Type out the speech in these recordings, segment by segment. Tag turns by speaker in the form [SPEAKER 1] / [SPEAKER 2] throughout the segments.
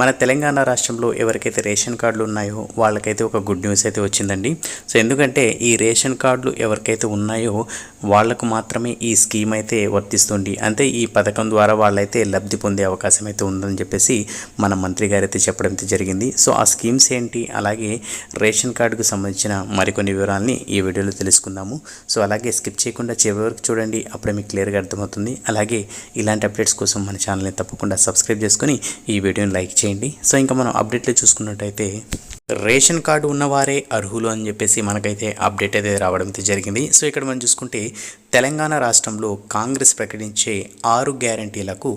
[SPEAKER 1] మన తెలంగాణ రాష్ట్రంలో ఎవరికైతే రేషన్ కార్డులు ఉన్నాయో వాళ్ళకైతే ఒక గుడ్ న్యూస్ అయితే వచ్చిందండి. సో ఎందుకంటే ఈ రేషన్ కార్డులు ఎవరికైతే ఉన్నాయో వాళ్ళకు మాత్రమే ఈ స్కీమ్ అయితే వర్తిస్తుంది. అంటే ఈ పథకం ద్వారా వాళ్ళైతే లబ్ధి పొందే అవకాశం అయితే ఉందని చెప్పేసి మన మంత్రి గారు అయితే చెప్పడం అయితే జరిగింది. సో ఆ స్కీమ్స్ ఏంటి? అలాగే రేషన్ కార్డుకు సంబంధించిన మరికొన్ని వివరాలని ఈ వీడియోలో తెలుసుకుందాము. సో అలాగే స్కిప్ చేయకుండా చివరి వరకు చూడండి. అప్పుడే మీకు క్లియర్గా అర్థమవుతుంది. అలాగే ఇలాంటి అప్డేట్స్ కోసం మన ఛానల్ని తప్పకుండా సబ్స్క్రైబ్ చేసుకొని ఈ వీడియోని లైక్ చేయండి. సో ఇంకా మనం అప్డేట్లు చూసుకున్నట్టయితే రేషన్ కార్డు ఉన్నవారే అర్హులు అని చెప్పేసి మనకైతే అప్డేట్ అయితే రావడం అయితే జరిగింది. సో ఇక్కడ మనం చూసుకుంటే తెలంగాణ రాష్ట్రంలో కాంగ్రెస్ ప్రకటించే ఆరు గ్యారంటీలకు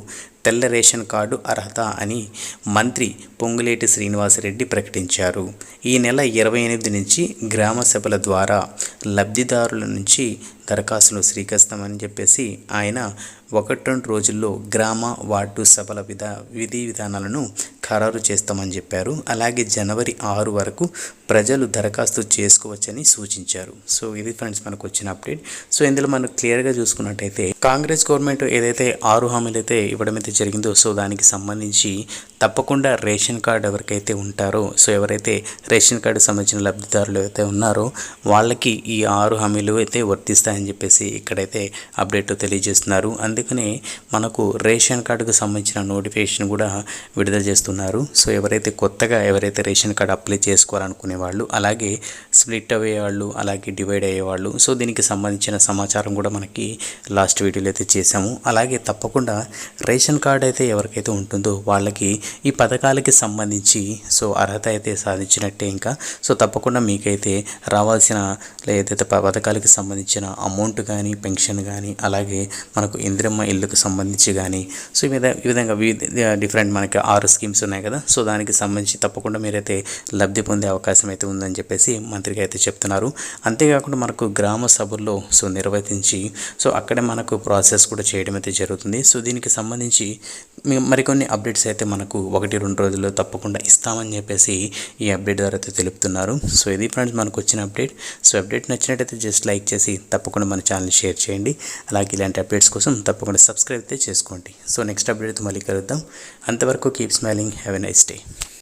[SPEAKER 1] తెల్ల రేషన్ కార్డు అర్హత అని మంత్రి పొంగులేటి శ్రీనివాసరెడ్డి ప్రకటించారు. ఈ నెల ఇరవై ఎనిమిది నుంచి గ్రామ సభల ద్వారా లబ్ధిదారుల నుంచి దరఖాస్తులు స్వీకరిస్తామని చెప్పేసి ఆయన ఒకటి రెండు రోజుల్లో గ్రామ వార్డు సభల విధ విధి విధానాలను ఖరారు చేస్తామని చెప్పారు. అలాగే జనవరి ఆరు వరకు ప్రజలు దరఖాస్తు చేసుకోవచ్చని సూచించారు. సో ఇది ఫ్రెండ్స్ మనకు వచ్చిన అప్డేట్. సో ఇందులో మనం క్లియర్గా చూసుకున్నట్టయితే కాంగ్రెస్ గవర్నమెంట్ ఏదైతే ఆరు హామీలు అయితే ఇవ్వడం అయితే జరిగిందో సో దానికి సంబంధించి తప్పకుండా రేషన్ కార్డు ఎవరికైతే ఉంటారో సో ఎవరైతే రేషన్ కార్డు సంబంధించిన లబ్ధిదారులు అయితే ఉన్నారో వాళ్ళకి ఈ ఆరు హామీలు అయితే వర్తిస్తాయని చెప్పేసి ఇక్కడైతే అప్డేట్ తెలియజేస్తున్నారు. అందుకనే మనకు రేషన్ కార్డుకు సంబంధించిన నోటిఫికేషన్ కూడా విడుదల చేస్తున్నారు. సో ఎవరైతే కొత్తగా ఎవరైతే రేషన్ కార్డు అప్లై చేసుకోవాలనుకునే వాళ్ళు అలాగే స్ప్లిట్ అయ్యేవాళ్ళు అలాగే డివైడ్ అయ్యేవాళ్ళు. సో దీనికి సంబంధించిన సమాచారం కూడా మనకి లాస్ట్ వీడియోలో అయితే చేసాము అలాగే తప్పకుండా రేషన్ కార్డు అయితే ఎవరికైతే ఉంటుందో వాళ్ళకి ఈ పథకాలకి సంబంధించి సో అర్హత అయితే సాధించినట్టే ఇంకా. సో తప్పకుండా మీకైతే రావాల్సిన ఏదైతే ప- పథకాలకి సంబంధించిన అమౌంట్ కానీ పెన్షన్ కానీ అలాగే మనకు ఇందిరమ్మ ఇల్లుకు సంబంధించి కానీ సో ఈ ఈ విధంగా వివిధ డిఫరెంట్ మనకి ఆరు స్కీమ్స్ ఉన్నాయి కదా. సో దానికి సంబంధించి తప్పకుండా మీరైతే లబ్ధి పొందే అవకాశం అయితే ఉందని చెప్పేసి మంత్రిగా అయితే చెప్తున్నారు. అంతేకాకుండా మనకు గ్రామ సభల్లో సో నిర్వహించి సో అక్కడే మనకు ప్రాసెస్ కూడా చేయడం అయితే జరుగుతుంది. సో దీనికి సంబంధించి మరికొన్ని అప్డేట్స్ అయితే మనకు ఒకటి రెండు రోజుల్లో తప్పకుండా ఇస్తామని చెప్పేసి ఈ అప్డేట్ ద్వారా అయితే తెలుపుతున్నారు. సో ఇది ఫ్రెండ్స్ మనకు వచ్చిన అప్డేట్. సో అప్డేట్ నచ్చినట్టయితే జస్ట్ లైక్ చేసి తప్పకుండా మన ఛానల్ షేర్ చేయండి. అలాగే ఇలాంటి అప్డేట్స్ కోసం తప్పకుండా సబ్స్క్రైబ్ అయితే చేసుకోండి. సో నెక్స్ట్ అప్డేట్ మళ్ళీ కలుద్దాం. అంతవరకు keep smiling. Have a nice day.